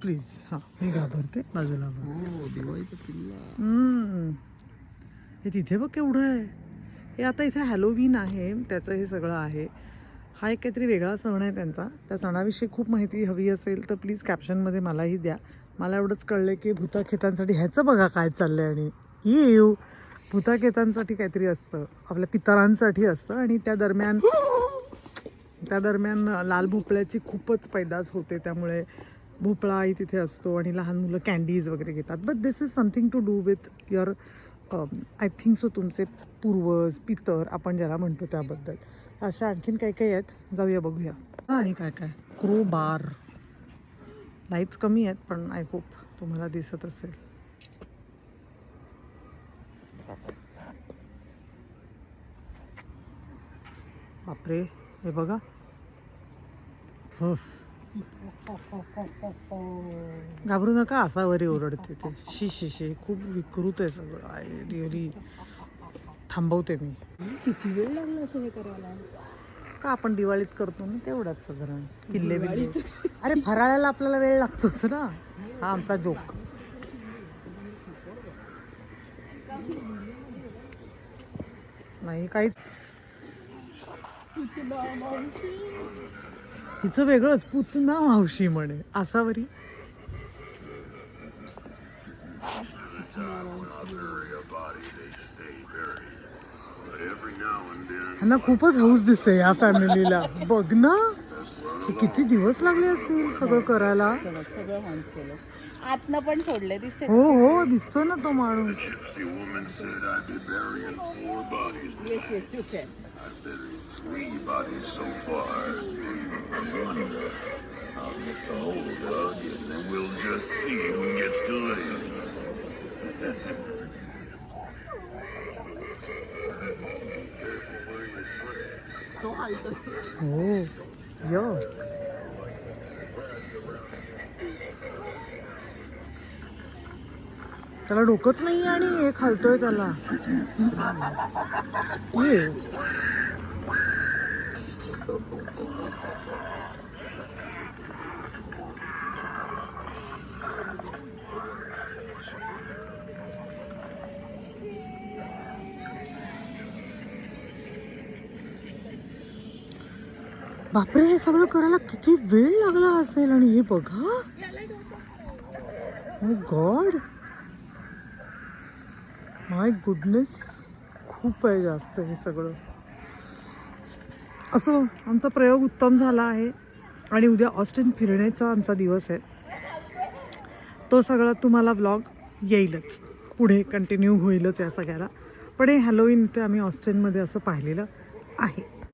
Please हां. मी घाबरते. बाजूला. हो दिवाळीचा किल्ला. हम्म. हे तिथे बघ केवढं आहे. हे आता इथे हॅलोवीन आहे. त्याचं हे सगळं आहे. हा एक काहीतरी वेगळा सण आहे त्यांचा. त्या सणाविषयी खूप माहिती हवी असेल तर प्लीज कॅप्शनमध्ये मलाही द्या. मला एवढंच कळलं की भूताखेतांसाठी ह्याचं बघा काय चाललंय आणि येऊ. भूताखेतांसाठी काहीतरी असतं. आपल्या पितरांसाठी असतं आणि त्या दरम्यान त्या दरम्यान लाल भोपळ्याची खूपच पैदास होते. त्यामुळे भोपळाही तिथे असतो आणि लहान मुलं कॅन्डीज वगैरे घेतात. But this is something to do with your I think so तुमचे पूर्वज पितर आपण ज्याला म्हणतो त्याबद्दल. अशा आणखीन काय काय आहेत? जाऊया बघूया. आणि काय काय? क्रो बार लाईट्स कमी आहेत पण आय होप तुम्हाला दिसत असेल. बापरे हे बघा. घाबरू नका असावरी ओरडते ते. शी शी शी खूप विकृत आहे सगळं. आय रिअली थांबवते मी. किती वेळ लागला असं हे करायला? का आपण दिवाळीत करतो ना तेवढाच साधारण. किल्ले बिल्ले. अरे फराळाला आपल्याला वेळ लागतोच ना. हा आमचा जोक. नाही काहीच. हिचं वेगळंच. पुतना मावशी म्हणे. असावरी ह्यांना खूपच हौस दिसते या फॅमिलीला. बघ ना. हे किती दिवस लागले असतील सगळं करायला? आतनं पण सोडले दिसते हो हो दिसतो ना तो माणूस. three bodies so far. I wonder how to get the whole onion, and we'll just see who gets to live. Oh, yikes. त्याला डोकंच नाही आणि हे खालतोय त्याला. ये. बापरे हे सगळं करायला किती वेळ लागला असेल आणि हे बघा. Oh oh god my goodness खूप आहे जास्त हे सगळं. असो आमचा प्रयोग उत्तम झाला आहे आणि उद्या ऑस्टिन फिरण्याचा आमचा दिवस आहे. तो सगळा तुम्हाला व्लॉग येईलच. पुढे कंटिन्यू होईलच या सगळ्याला. पण हे हॅलोईन इथे आम्ही ऑस्टिनमध्ये असं पाहिलेलं आहे.